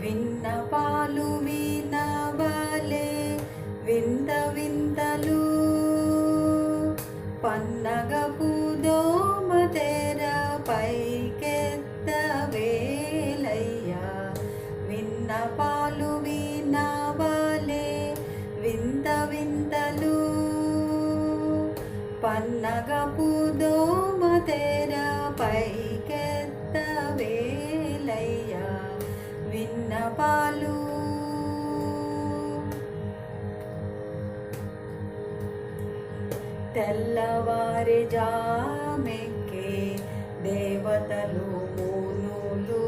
విన్నపాలు వినవలే వింత వింతలు. పన్నగపు దోమ తెర పైకెత్త వేలయ్యా. విన్నపాలు వినవలే వింత వింతలు. పన్నగపు దోమ తెర పైకెత్త పాలు తెల్లవారి జామెక్కే దేవతలు మూనులు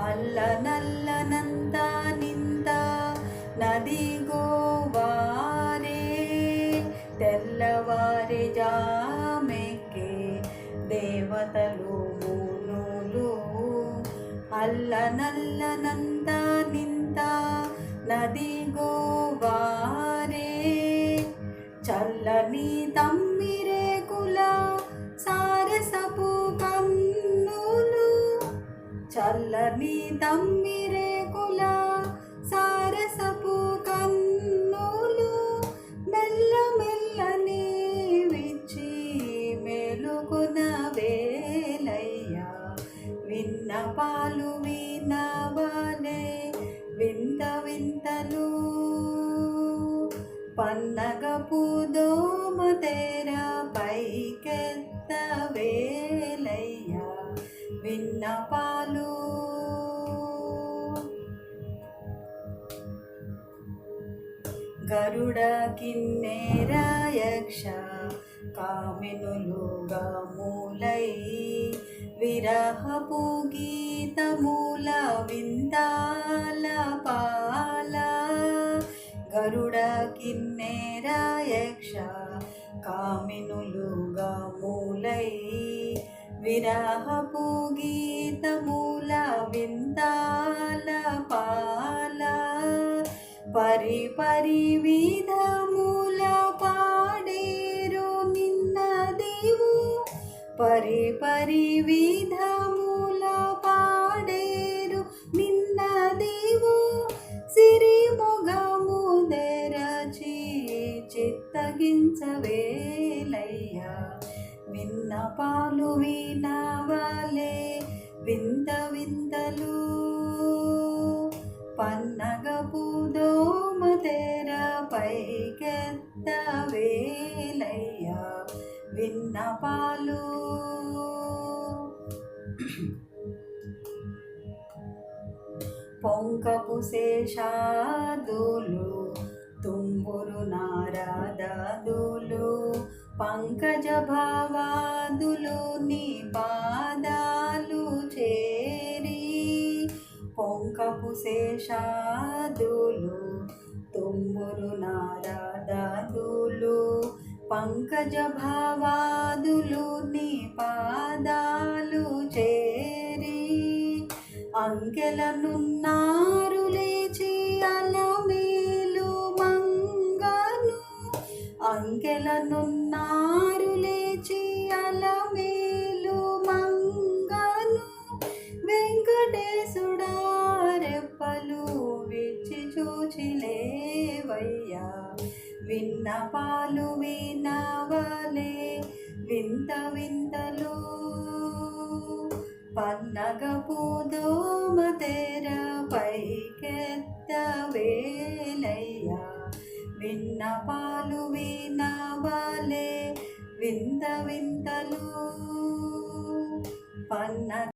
అల్ల నల్ల నంద నింద నది గోవారే. తెల్లవారి జామెక్కే దేవతలు అల్ల నల్ల నల్లనంత నింత నది గోవారే. చల్లని తమ్మిరేకుల సారసపు కన్నులు. చల్లని తమ్మిరేకుల పన్నగపు దోమ తెర పైకెత్త వేలయ్యా విన్నపాలు గరుడ కిన్నెర యక్ష కామినులుగా మూలై విరహపు గీతమూల విందాల పా గరుడ కిన్నెరాయక్ష కామినులుగా మూలై విరాహపు గీతమూల విందాల పాల పరి పరి విధమూల పాడేరు నిన్న దేవు పరి పరి విధ విన్న పాలు వినవలే వింత వింతలు. పన్నగ పూదోమ తెర పైకెత్త వేలయ్యా విన్న పాలు. పొంకపు శేషాదులు తుంబురు నారదాదులు పంకజ భావా పొంకపు శేషాదులు తుంబురు నారదాదులు పంకజ భావాదులు నీ పాదాలు చేరి అంకెలనున్నారు లేచి అలమేలు మంగను అంకెలను చూచిలేవయ్యా విన్న పాలు వినవలే వింత వింతలు. పన్నగ దోమ తెర పైకెత్త వేలయ్యా. విన్న పాలు వినవలే వింత వింతలు. పన్న